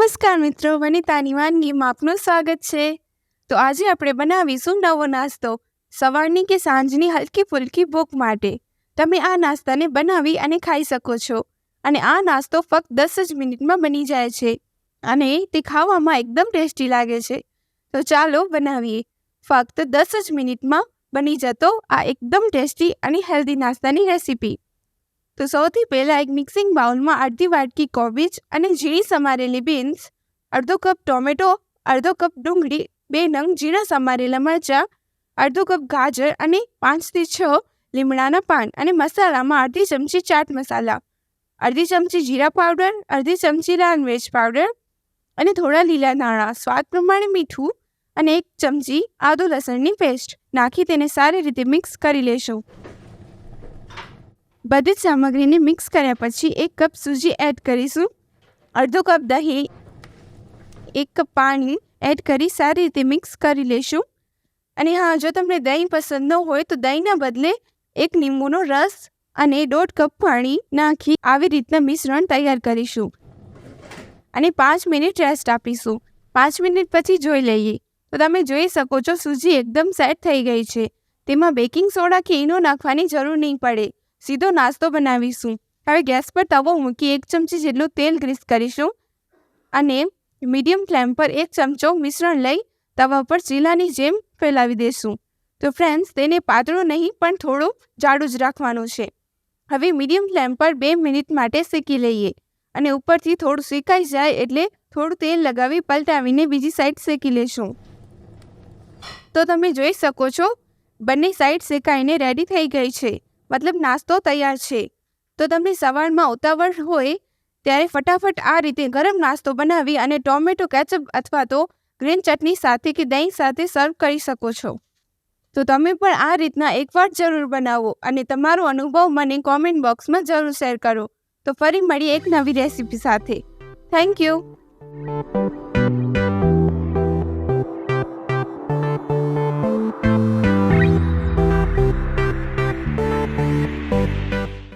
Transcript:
નમસ્કાર મિત્રો, વનિતાની વાનગીમાં આપનું સ્વાગત છે. તો આજે આપણે બનાવીશું નવો નાસ્તો, સવારની કે સાંજની હલકી ફુલકી ભૂખ માટે. તમે આ નાસ્તાને બનાવી અને ખાઈ શકો છો. અને આ નાસ્તો ફક્ત દસ જ મિનિટમાં બની જાય છે. અને તે ખાવામાં એકદમ ટેસ્ટી લાગે છે. તો ચાલો બનાવીએ. ફક્ત દસ જ મિનિટમાં બની જતો આ એકદમ ટેસ્ટી અને હેલ્ધી નાસ્તાની રેસીપી. તો સૌથી પહેલાં એક મિક્સિંગ બાઉલમાં અડધી વાટકી કોબીજ અને ઝીણી સમારેલી બીન્સ અડધો કપ ટોમેટો, અડધો કપ ડુંગળી, બે નંગ ઝીણા સમારેલા મરચાં, અડધો કપ ગાજર અને પાંચથી છ લીમડાના પાન અને મસાલામાં અડધી ચમચી ચાટ મસાલા, અડધી ચમચી જીરા પાવડર અડધી ચમચી લાલ મિર્ચ પાવડર અને થોડા લીલા ધાણા, સ્વાદ પ્રમાણે મીઠું અને એક ચમચી આદુ લસણની પેસ્ટ નાખી તેને સારી રીતે મિક્સ કરી લેશું. બધી જ સામગ્રીને મિક્સ કર્યા પછી એક કપ સૂજી એડ કરીશું. અડધો કપ દહીં, એક કપ પાણી એડ કરી સારી રીતે મિક્સ કરી લેશું. અને હા, જો તમને દહીં પસંદ ન હોય તો દહીંના બદલે એક લીંબુનો રસ અને દોઢ કપ પાણી નાખી આવી રીતના મિશ્રણ તૈયાર કરીશું. અને પાંચ મિનિટ રેસ્ટ આપીશું. પાંચ મિનિટ પછી જોઈ લઈએ. તો તમે જોઈ શકો છો, સૂજી એકદમ સેટ થઈ ગઈ છે. તેમાં બેકિંગ સોડા કે ઈનો નાખવાની જરૂર નહીં પડે. સીધો નાસ્તો બનાવીશું. હવે ગેસ પર તવો મૂકી એક ચમચી જેટલું તેલ ગ્રીસ કરીશું અને મીડિયમ ફ્લેમ પર એક ચમચો મિશ્રણ લઈ તવા પર ચીલાની જેમ ફેલાવી દઈશું તો ફ્રેન્ડ્સ, તેને પાતળું નહીં, પણ થોડું જાડું જ રાખવાનું છે. હવે મીડિયમ ફ્લેમ પર બે મિનિટ માટે શેકી લઈએ અને ઉપરથી થોડું શેકાઈ જાય એટલે થોડું તેલ લગાવી પલટાવીને બીજી સાઈડ શેકી લેશું. તો તમે જોઈ શકો છો, બંને સાઈડ શેકાઈને રેડી થઈ ગઈ છે. મતલબ નાસ્તો તૈયાર છે. તો તમને સવારમાં ઉતાવળ હોય ત્યારે ફટાફટ આ રીતે ગરમ નાસ્તો બનાવી અને ટોમેટો કેચઅપ અથવા તો ગ્રીન ચટણી સાથે કે દહીં સાથે સર્વ કરી શકો છો. તો તમે પણ આ રીતના એકવાર જરૂર બનાવો અને તમારો અનુભવ મને કોમેન્ટ બોક્સમાં જરૂર શેર કરો. તો ફરી મળીએ એક નવી રેસીપી સાથે. Thank you